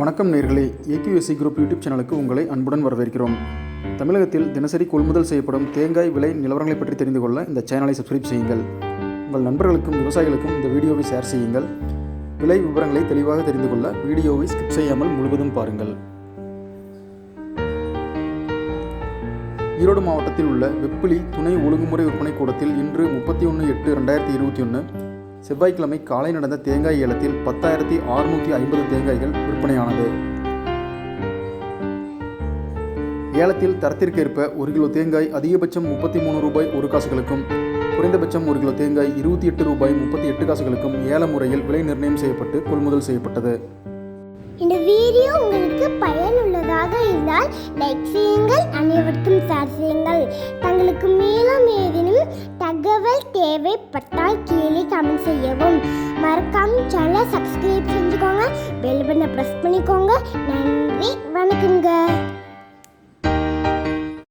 வணக்கம் நேர்களே. ABSC group YouTube சேனலுக்கு உங்களை அன்புடன் வரவேற்கிறோம். தமிழகத்தில் தினசரி கொள்முதல் செய்யப்படும் தேங்காய் விலை நிலவரங்களை பற்றி தெரிந்து கொள்ள இந்த சேனலை சப்ஸ்கிரைப் செய்யுங்கள். உங்கள் நண்பர்களுக்கும் விவசாயிகளுக்கும் இந்த வீடியோவை ஷேர் செய்யுங்கள். விலை விவரங்களை தெளிவாக தெரிந்து கொள்ள வீடியோவை ஸ்கிப் செய்யாமல் முழுவதும் பாருங்கள். ஈரோடு மாவட்டத்தில் உள்ள வெப்பிலி துணை ஒழுங்குமுறை விற்பனை கூடத்தில் இன்று முப்பத்தி ஒன்று எட்டு ரெண்டாயிரத்தி இருபத்தி ஒன்று செவ்வாய்க்கிழமை காலை நடந்த தேங்காய் ஏலத்தில் பத்தாயிரத்தி அறுநூற்றி ஐம்பது தேங்காய்கள் விற்பனையானது. ஏலத்தில் தரத்திற்கேற்ப ஒரு கிலோ தேங்காய் அதிகபட்சம் முப்பத்தி மூணு ரூபாய் ஒரு காசுகளுக்கும் குறைந்தபட்சம் ஒரு கிலோ தேங்காய் இருபத்தி எட்டு ரூபாய் முப்பத்தி எட்டு காசுகளுக்கும் ஏல முறையில் விலை நிர்ணயம் செய்யப்பட்டு கொள்முதல் செய்யப்பட்டது. இந்த வீடியோ உங்களுக்கு பயனுள்ளதாக இருந்தால் லைக் செய்யுங்கள் அனைவருக்கும் ஷேர் செய்யுங்கள். தங்களுக்கு மேலும் தேவைப்பட்டால் கீழே கமெண்ட் செய்யவும். மறக்காம சேனலை சப்ஸ்கிரைப் செஞ்சுக்கோங்க. பெல் பட்டனை ப்ரெஸ் பண்ணிக்கோங்க. நன்றி வணக்கங்க